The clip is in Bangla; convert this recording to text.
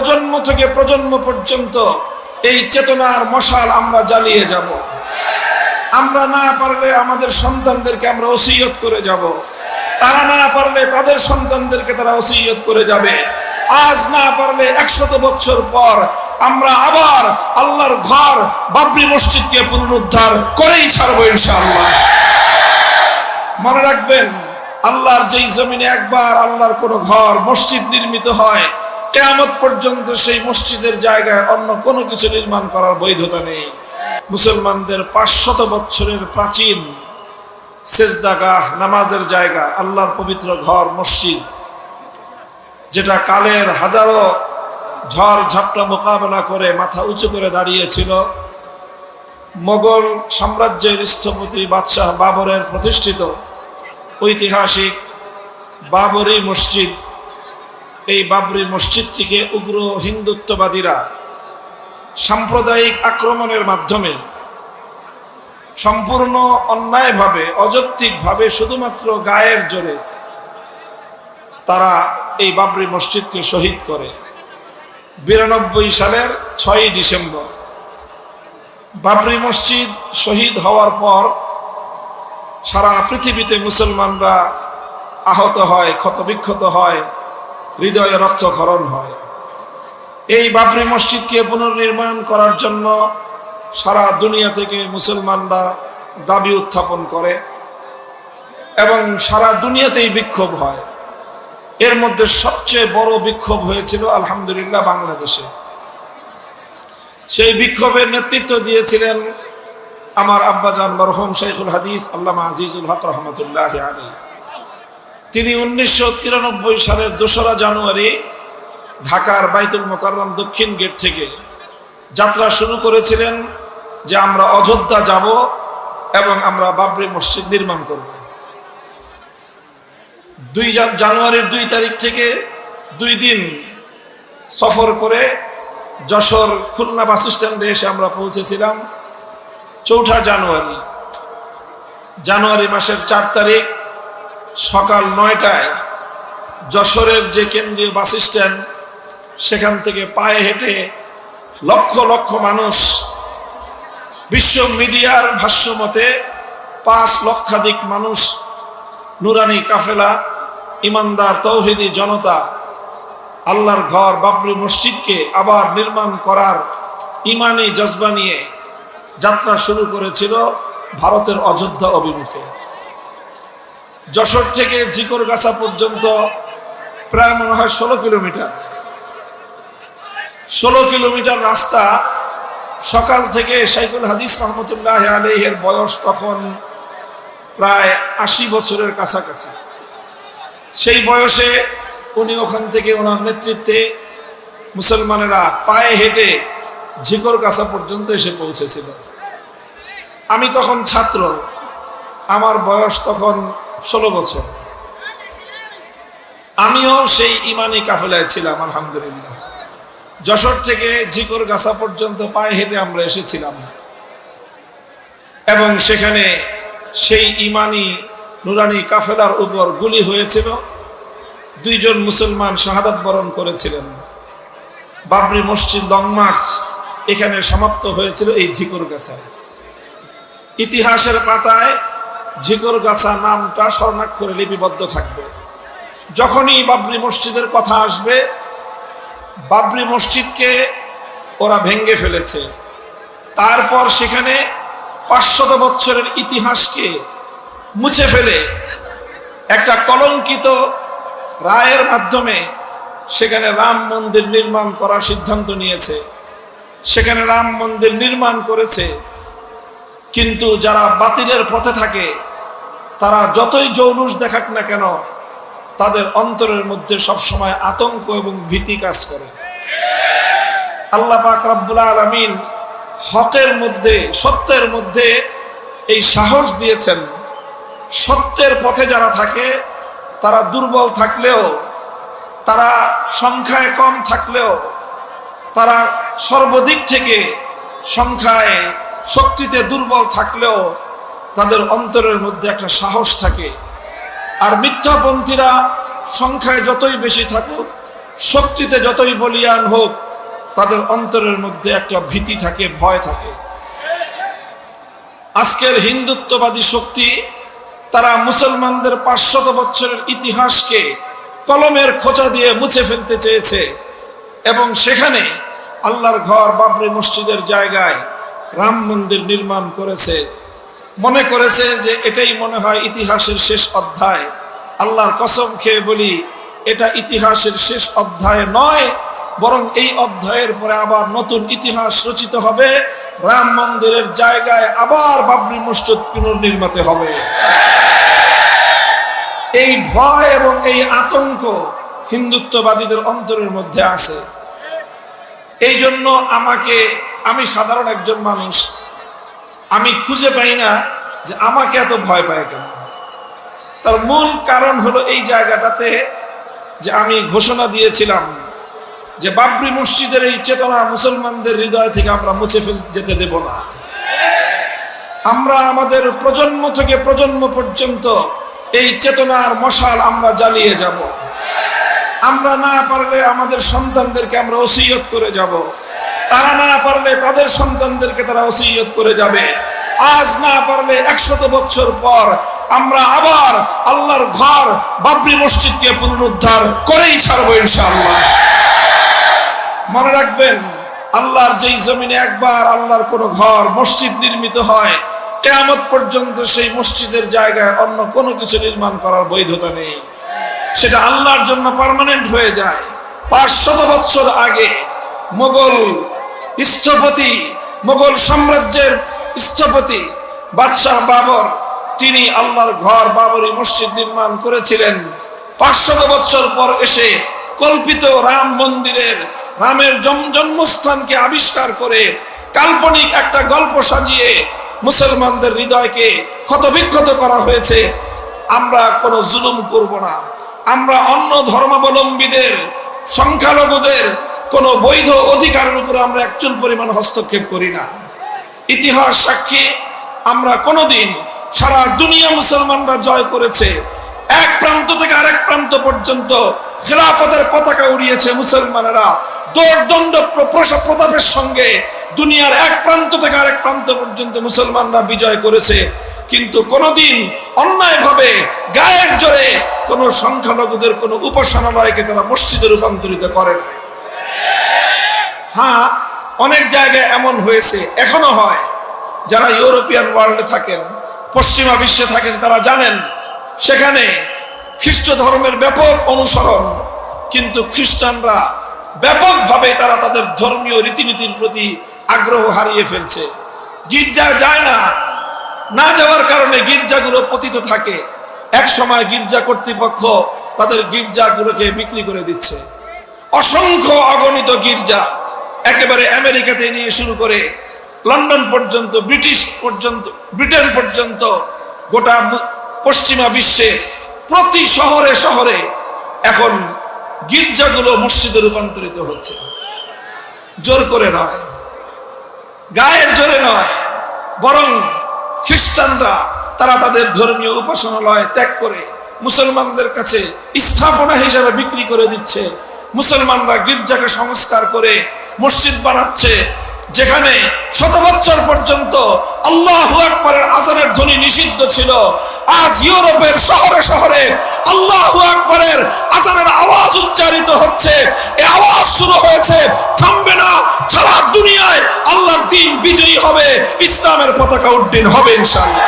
প্রজন্ম থেকে প্রজন্ম পর্যন্ত এই চেতনার মশাল আমরা জ্বালিয়ে যাব। আমরা না পারলে আমাদের সন্তানদেরকে আমরা ওসিয়ত করে যাব। তারা না পারলে তাদের সন্তানদেরকে তারা ওসিয়ত করে যাবে। আজ না পারলে একশত বছর পর আমরা আবার আল্লাহর ঘর বাবরি মসজিদকে পুনরুদ্ধার করেই ছাড়বো ইনশাআল্লাহ। মনে রাখবেন, আল্লাহর যেই জমিনে একবার আল্লাহর কোনো ঘর মসজিদ নির্মিত হয় কেয়ামত পর্যন্ত সেই মসজিদের জায়গায় অন্য কোনো কিছু নির্মাণ করার বৈধতা নেই। মুসলমানদের পাঁচশত বছরের প্রাচীন সেজদাগাহ, নামাজের জায়গা, আল্লাহর পবিত্র ঘর, মসজিদ, যেটা কালের হাজারো ঝড় ঝাপটা মোকাবেলা করে মাথা উঁচু করে দাঁড়িয়েছিল। মোগল সাম্রাজ্যের স্থপতি বাদশাহ বাবরের প্রতিষ্ঠিত ঐতিহাসিক বাবরি মসজিদ এই বাবরি মসজিদটিকে উগ্র হিন্দুত্ববাদীরা সাম্প্রদায়িক আক্রমণের মাধ্যমে সম্পূর্ণ অন্যায়ভাবে, অযৌক্তিকভাবে শুধুমাত্র গায়ের জোরে তারা এই বাবরি মসজিদকে শহীদ করে। বিরানব্বই সালের ছয়ই ডিসেম্বর। বাবরি মসজিদ শহীদ হওয়ার পর সারা পৃথিবীতে মুসলমানরা আহত হয়, ক্ষতবিক্ষত হয়। হৃদয়ে রক্তক্ষরণ হয়। এই বাবরি মসজিদকে পুনর্নির্মাণ করার জন্য সারা দুনিয়া থেকে মুসলমানরা দাবি উত্থাপন করে এবং সারা দুনিয়াতেই বিক্ষোভ হয়। এর মধ্যে সবচেয়ে বড় বিক্ষোভ হয়েছিল আলহামদুলিল্লাহ বাংলাদেশে। সেই বিক্ষোভের নেতৃত্ব দিয়েছিলেন আমার আব্বাজান মরহুম শেখুল হাদিস আল্লামা আজিজুল হক রহমতুল্লাহ আলী তিনি উনিশশো তিরানব্বই সালের দোসরা জানুয়ারি ঢাকার বাইতুল মোকাররম দক্ষিণ গেট থেকে যাত্রা শুরু করেছিলেন যে আমরা অযোধ্যা যাব এবং আমরা বাবরি মসজিদ নির্মাণ করব। দুই জানুয়ারির দুই তারিখ থেকে দুই দিন সফর করে যশোর খুলনা বাস স্ট্যান্ডে এসে আমরা পৌঁছেছিলাম চৌঠা জানুয়ারি। জানুয়ারি মাসের চার তারিখ সকাল নয়টায় যশোরের যে কেন্দ্রীয় বাস স্ট্যান্ড, সেখান থেকে পায়ে হেঁটে লক্ষ লক্ষ মানুষ বিশ্ব মিডিয়ার ভাষ্য মতে পাঁচ লক্ষাধিক মানুষ নুরানি কাফেলা, ইমানদার তৌহিদি জনতা আল্লাহর ঘর বাবরি মসজিদকে আবার নির্মাণ করার ইমানি জজবা নিয়ে যাত্রা শুরু করেছিল ভারতের অযোধ্যা অভিমুখে। যশোর থেকে জিকরগাছা পর্যন্ত প্রায় মনে হয় ষোলো কিলোমিটার। ষোলো কিলোমিটার রাস্তা সকাল থেকে শাইকুল হাদিস রহমতুল্লাহ আলহের বয়স তখন প্রায় আশি বছরের কাছাকাছি। সেই বয়সে উনি ওখান থেকে ওনার নেতৃত্বে মুসলমানেরা পায়ে হেঁটে ঝিকর কাছা পর্যন্ত এসে পৌঁছেছিল। আমি তখন ছাত্র, আমার বয়স তখন ষোলো বছর। আমিও সেই ইমানি কাফেলায় ছিলাম, আলহামদুলিল্লাহ। যশোর থেকে ঝিকর গাছা পর্যন্ত পায়ে হেঁটে আমরা এসেছিলাম। এবং সেখানে সেই ইমানি নুরানি কাফেলার উপর গুলি হয়েছিল। দুইজন মুসলমান শাহাদাত বরণ করেছিলেন। বাবরি মসজিদ লং মার্চ এখানে সমাপ্ত হয়েছিল এই ঝিকর গাছায়। ইতিহাসের পাতায় ঝিকর গাছা নামটা স্বর্ণাক্ষরে লিপিবদ্ধ থাকবে। যখনই বাবরি মসজিদের কথা আসবে, বাবরি মসজিদকে ওরা ভেঙ্গে ফেলেছে। তারপর সেখানে পাঁচশত বছরের ইতিহাসকে মুছে ফেলে একটা কলঙ্কিত রায়ের মাধ্যমে সেখানে রাম মন্দির নির্মাণ করার সিদ্ধান্ত নিয়েছে। সেখানে রাম মন্দির নির্মাণ করেছে। কিন্তু যারা বাতিলের পথে থাকে তারা যতই জৌলুস দেখাক না কেন, তাদের অন্তরের মধ্যে সবসময় আতঙ্ক এবং ভীতি কাজ করে। আল্লাহ পাক রব্বুল আলমিন হকের মধ্যে, সত্যের মধ্যে এই সাহস দিয়েছেন। সত্যের পথে যারা থাকে, তারা দুর্বল থাকলেও, তারা সংখ্যায় কম থাকলেও, তারা সর্বদিক থেকে সংখ্যায়, শক্তিতে দুর্বল থাকলেও তাদের অন্তরের মধ্যে একটা সাহস থাকে। আর মিথ্যাপন্থীরা সংখ্যায় যতই বেশি থাকুক, শক্তিতে যতই বলিয়ান হোক, তাদের অন্তরের মধ্যে একটা ভীতি থাকে, ভয় থাকে। আজকের হিন্দুত্ববাদী শক্তি, তারা মুসলমানদের পাঁচশত বছরের ইতিহাসকে কলমের খোঁচা দিয়ে মুছে ফেলতে চেয়েছে এবং সেখানে আল্লাহর ঘর বাবরি মসজিদের জায়গায় রাম মন্দির নির্মাণ করেছে। মনে করেছে যে এটাই মনে হয় ইতিহাসের শেষ অধ্যায়। আল্লাহর কসম খেয়ে বলি, এটা ইতিহাসের শেষ অধ্যায় নয়, বরং এই অধ্যায়ের পরে আবার নতুন ইতিহাস রচিত হবে। রাম মন্দিরের জায়গায় আবার বাবরি মসজিদ পুনর্নির্মিত হবে। এই ভয় এবং এই আতঙ্ক হিন্দুত্ববাদীদের অন্তরের মধ্যে আছে। এই জন্য আমাকে, আমি সাধারণ একজন মানুষ আমি খুঁজে পাই না যে আমাকে এত ভয় পায় কেন। তার মূল কারণ হলো এই জায়গাটাতে যে আমি ঘোষণা দিয়েছিলাম যে বাবরি মসজিদের এই চেতনা মুসলমানদের হৃদয় থেকে আমরা মুছে ফেল, যেতে দেব না। আমরা আমাদের প্রজন্ম থেকে প্রজন্ম পর্যন্ত এই চেতনার মশাল আমরা জ্বালিয়ে যাব। আমরা না পারলে আমাদের সন্তানদেরকে আমরা ওসিয়ত করে যাব। তারা না পারলে তাদের সন্তানদেরকে তারা ওসিয়ত করে যাবে। আজ না পারলে একশত বছর পর আমরা আবার আল্লাহর ঘর বাবরি মসজিদকে পুনরুদ্ধার করেই ছাড়বো ইনশাআল্লাহ। মনে রাখবেন, আল্লাহর যেই জমিনে একবার আল্লাহর কোনো ঘর, মসজিদ নির্মিত হয়, কেয়ামত পর্যন্ত সেই মসজিদের জায়গায় অন্য কোনো কিছু নির্মাণ করার বৈধতা নেই। সেটা আল্লাহর জন্য পার্মানেন্ট হয়ে যায়। পাঁচশত বছর আগে মোগল স্থপতি, মোগল সাম্রাজ্যের স্থপতি, বাদশাহ বাবর, তিনি আল্লাহর ঘর বাবরি মসজিদ নির্মাণ করেছিলেন। পাঁচশত বছর পর এসে কল্পিত রাম মন্দিরের রামের জন্মস্থানকে আবিষ্কার করে কাল্পনিক একটা গল্প সাজিয়ে মুসলমানদের হৃদয়কে ক্ষতবিক্ষত করা হয়েছে। আমরা কোনো জুলুম করব না। আমরা অন্য ধর্মাবলম্বীদের, সংখ্যালঘুদের কোনো বৈধ অধিকারের উপর আমরা একচুল পরিমাণ হস্তক্ষেপ করি না। ইতিহাস সাক্ষী, আমরা কোনোদিন সারা দুনিয়া মুসলমানরা জয় করেছে, এক প্রান্ত থেকে আরেক প্রান্ত পর্যন্ত খেলাফতের পতাকা উড়িয়েছে মুসলমানেরা। প্রস- প্রতাপের সঙ্গে দুনিয়ার এক প্রান্ত থেকে আরেক প্রান্ত পর্যন্ত মুসলমানরা বিজয় করেছে। কিন্তু কোনোদিন অন্যায়ভাবে গায়ের জোরে কোনো সংখ্যালঘুদের কোনো উপাসনালয়কে তারা মসজিদে রূপান্তরিত করে না হ্যাঁ অনেক জায়গায় এমন হয়েছে, এখনও হয়। যারা ইউরোপিয়ান ওয়ার্ল্ডে থাকেন, পশ্চিমা বিশ্বে থাকেন, তারা জানেন, সেখানে খ্রিস্ট ধর্মের ব্যাপক অনুসরণ, কিন্তু খ্রিস্টানরা ব্যাপকভাবে তারা তাদের ধর্মীয় রীতিনীতির প্রতি আগ্রহ হারিয়ে ফেলছে। গির্জা যায় না। না যাওয়ার কারণে গির্জাগুলো পতিত থাকে। এক সময় গির্জা কর্তৃপক্ষ তাদের গির্জাগুলোকে বিক্রি করে দিচ্ছে। অসংখ্য অগণিত গির্জা একেবারে আমেরিকাতে নিয়ে শুরু করে লন্ডন পর্যন্ত, ব্রিটিশ পর্যন্ত, ব্রিটেন পর্যন্ত, গোটা পশ্চিমা বিশ্বে, প্রতি শহরে শহরে এখন গির্জাগুলো মসজিদে রূপান্তরিত হচ্ছে। জোর করে নয়, গায়ের জোরে নয়, বরং খ্রিস্টানরা তারা তাদের ধর্মীয় উপাসনালয় ত্যাগ করে মুসলমানদের কাছে স্থাপনা হিসাবে বিক্রি করে দিচ্ছে। মুসলমানরা গির্জাকে সংস্কার করে মসজিদ বানাচ্ছে, যেখানে শত বছর পর্যন্ত আল্লাহ আকবরের আজানের ধ্বনি নিষিদ্ধ ছিল। আজ ইউরোপের শহরে শহরে আল্লাহ আকবরের আজানের আওয়াজ উচ্চারিত হচ্ছে। এই আওয়াজ শুরু হয়েছে, থামবে না, সারা দুনিয়ায় আল্লাহর দিন বিজয়ী হবে, ইসলামের পতাকা উড্ডীন হবে ইনশাআল্লাহ।